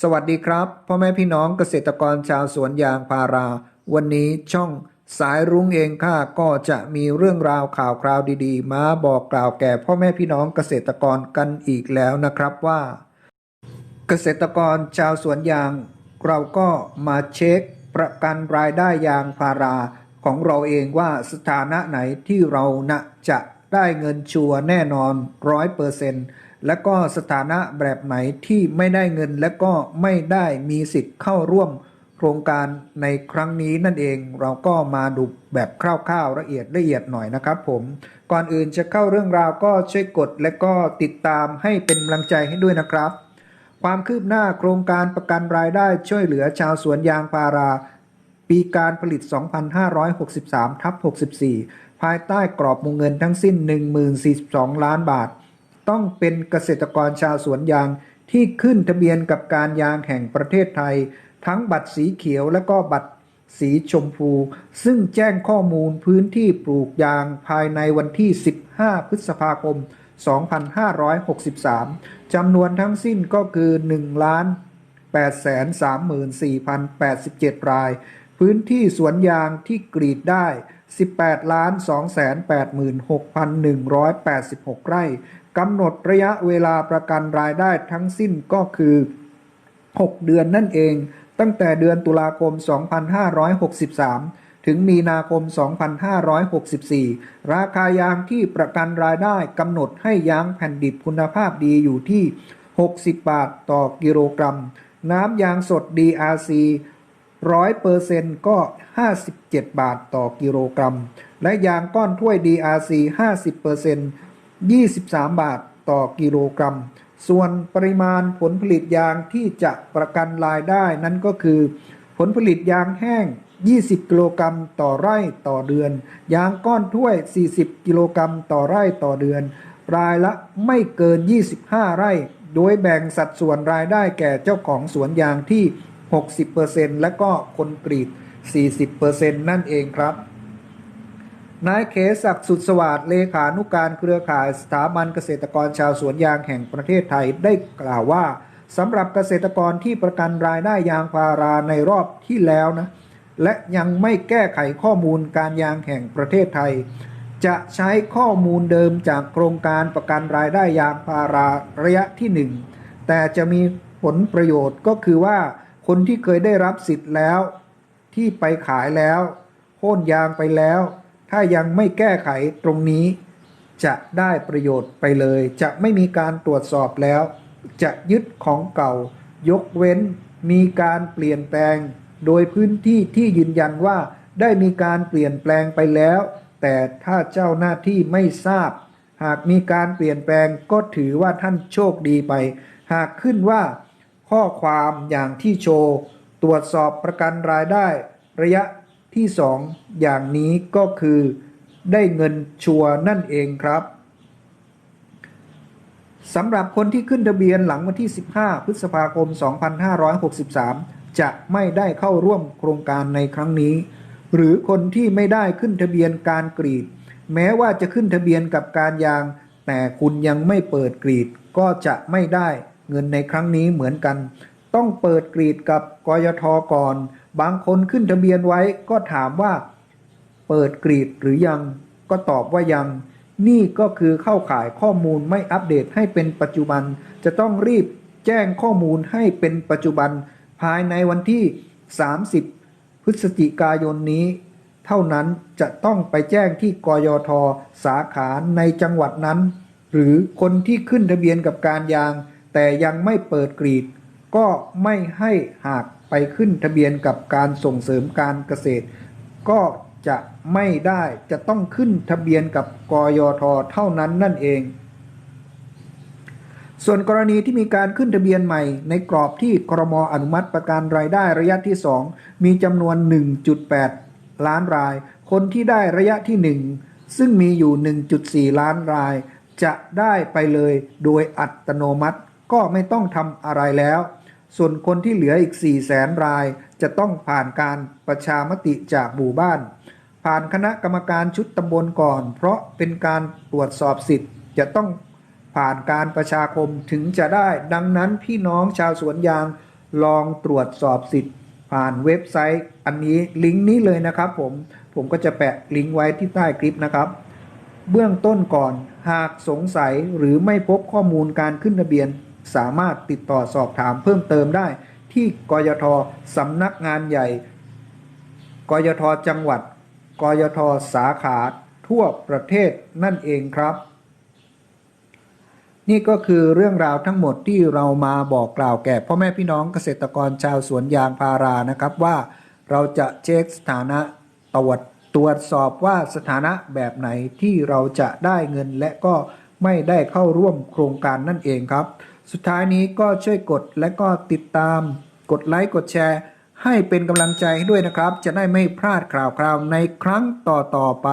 สวัสดีครับพ่อแม่พี่น้องเกษตรกรชาวสวนยางพารา วันนี้ช่องสายรุ้งเองค่ะก็จะมีเรื่องราวข่าวคราวดีๆ มาบอกกล่าวแก่พ่อแม่พี่น้องเกษตรกรกันอีกแล้วนะครับว่า เกษตรกรชาวสวนยาง เราก็มาเช็คประกันรายได้ยางพาราของเราเองว่าสถานะไหนที่เรานะจะได้เงินชัวร์แน่นอนร้อยเปอร์เซ็นต์ และก็สถานะแบบไหนที่ไม่ได้เงินและก็ไม่ได้มีสิทธิ์เข้าร่วมโครงการในครั้งนี้นั่นเองเราก็มาดูแบบคร่าวๆละเอียดละเอียดหน่อยนะครับผมก่อนอื่นจะเข้าเรื่องราวก็ช่วยกดและก็ติดตามให้เป็นกำลังใจให้ด้วยนะครับ ความคืบหน้าโครงการประกันรายได้ช่วยเหลือชาวสวนยางพารา ปีการผลิต 2563ทับ64 ภายใต้กรอบวงเงินทั้งสิ้น 1042 ล้านบาท ต้องเป็นเกษตรกรชาวสวนยางที่ขึ้นทะเบียนกับการยางแห่งประเทศไทย ทั้งบัตรสีเขียวและก็บัตรสีชมพู ซึ่งแจ้งข้อมูลพื้นที่ปลูกยางภายในวันที่ 15 พฤษภาคม 2563 จำนวนทั้งสิ้นก็คือ 1 ล้าน 834,087 ราย พื้นที่สวนยางที่กรีดได้ 18ล้าน286,186 ไร่กำหนดระยะเวลาประกันรายได้ทั้งสิ้นก็คือ 6 เดือนนั่นเอง ตั้งแต่เดือนตุลาคม 2563 ถึงมีนาคม 2564 ราคายางที่ประกันรายได้กำหนดให้ยางแผ่นดิบคุณภาพดีอยู่ที่ 60 บาทต่อกิโลกรัม น้ำยางสด DRC 100%ก็ 57 บาทต่อกิโลกรัม และยางก้อนถ้วย DRC 50% 23 บาทต่อกิโลกรัม ส่วนปริมาณผลผลิตยางที่จะประกันรายได้นั้นก็คือ ผลผลิตยางแห้ง 20 กิโลกรัมต่อไร่ต่อเดือน ยางก้อนถ้วย 40 กิโลกรัมต่อไร่ต่อเดือน รายละไม่เกิน 25 ไร่ โดยแบ่งสัดส่วนรายได้แก่เจ้าของสวนยางที่ 60%และก็คนกรีด40%นั่นเองครับ นายเขศักดิ์สุดสวัสดิ์เลขานุการเครือข่ายสถาบันเกษตรกรชาวสวนยางแห่งประเทศไทยได้กล่าวว่าสำหรับเกษตรกรที่ประกันรายได้ยางพาราในรอบที่แล้วนะและยังไม่แก้ไขข้อมูลการยางแห่งประเทศไทย จะใช้ข้อมูลเดิมจากโครงการประกันรายได้ยางพาราระยะที่ 1 แต่จะมีผลประโยชน์ก็คือว่า คนที่เคยได้รับสิทธิ์แล้ว ที่ไปขายแล้วโค่นยางไปแล้ว ถ้ายังไม่แก้ไขตรงนี้ จะได้ประโยชน์ไปเลย จะไม่มีการตรวจสอบแล้ว จะยึดของเก่า ยกเว้น มีการเปลี่ยนแปลง โดยพื้นที่ที่ยืนยันว่าได้มีการเปลี่ยนแปลงไปแล้ว แต่ถ้าเจ้าหน้าที่ไม่ทราบ หากมีการเปลี่ยนแปลงก็ถือว่าท่านโชคดีไป หากขึ้นว่า ข้อความอย่างที่โชว์ ตรวจสอบประกันรายได้ ระยะที่ 2 อย่างนี้ก็คือ ได้เงินชัวนั่นเองครับสำหรับคนที่ขึ้นทะเบียนหลังวันที่ 15 พฤษภาคม 2563 จะไม่ได้เข้าร่วมโครงการในครั้งนี้ หรือคนที่ไม่ได้ขึ้นทะเบียนการกรีด แม้ว่าจะขึ้นทะเบียนกับการยาง แต่คุณยังไม่เปิดกรีดก็จะไม่ได้ เงินในครั้งนี้เหมือนกัน ต้องเปิดกรีดกับกยทก่อน บางคนขึ้นทะเบียนไว้ก็ถามว่า เปิดกรีดหรือยัง ก็ตอบว่ายัง นี่ก็คือเข้าข่ายข้อมูลไม่อัปเดตให้เป็นปัจจุบัน จะต้องรีบแจ้งข้อมูลให้เป็นปัจจุบัน ภายในวันที่ 30 พฤศจิกายนนี้ เท่านั้นจะต้องไปแจ้งที่กยทสาขาในจังหวัดนั้น หรือคนที่ขึ้นทะเบียนกับการยาง แต่ยังไม่เปิดกรีด ก็ไม่ให้หากไปขึ้นทะเบียนกับการส่งเสริมการเกษตร ก็จะไม่ได้จะต้องขึ้นทะเบียนกับกยทเท่านั้นนั่นเอง ส่วนกรณีที่มีการขึ้นทะเบียนใหม่ ในกรอบที่ครมอนุมัติประกันรายได้ระยะที่ 2 มีจำนวน 1.8 ล้านราย คนที่ได้ระยะที่ 1 ซึ่งมีอยู่ 1.4 ล้านราย จะได้ไปเลยโดยอัตโนมัติ ก็ไม่ต้องทำอะไรแล้ว ส่วนคนที่เหลืออีก 4 0 0แสนรายจะต้องผ่านการประชามติจากหมู่บ้าน ผ่านคณะกรรมการชุดตำบลก่อน เพราะเป็นการตรวจสอบสิทธิ์ จะต้องผ่านการประชาคมถึงจะได้ ดังนั้นพี่น้องชาวสวนยางลองตรวจสอบสิทธิ์ ผ่านเว็บไซต์ อันนี้ลิงก์นี้เลยนะครับผมผมก็จะแปะลิงก์ไว้ที่ใต้คลิปนะครับ เบื้องต้นก่อนหากสงสัยหรือไม่พบข้อมูลการขึ้นทะเบียน สามารถติดต่อสอบถามเพิ่มเติมได้ ที่กยทสำนักงานใหญ่ กยทจังหวัด กยทสาขาทั่วประเทศนั่นเองครับ นี่ก็คือเรื่องราวทั้งหมดที่เรามาบอกกล่าวแก่พ่อแม่พี่น้องเกษตรกรชาวสวนยางพารานะครับว่าเราจะเช็คสถานะตรวจตรวจสอบว่าสถานะแบบไหนที่เราจะได้เงินและก็ไม่ได้เข้าร่วมโครงการนั่นเองครับ สุดท้ายนี้ก็ช่วยกดและก็ติดตาม กดไลค์กดแชร์ ให้เป็นกำลังใจให้ด้วยนะครับ จะได้ไม่พลาดข่าวคราวในครั้งต่อๆไป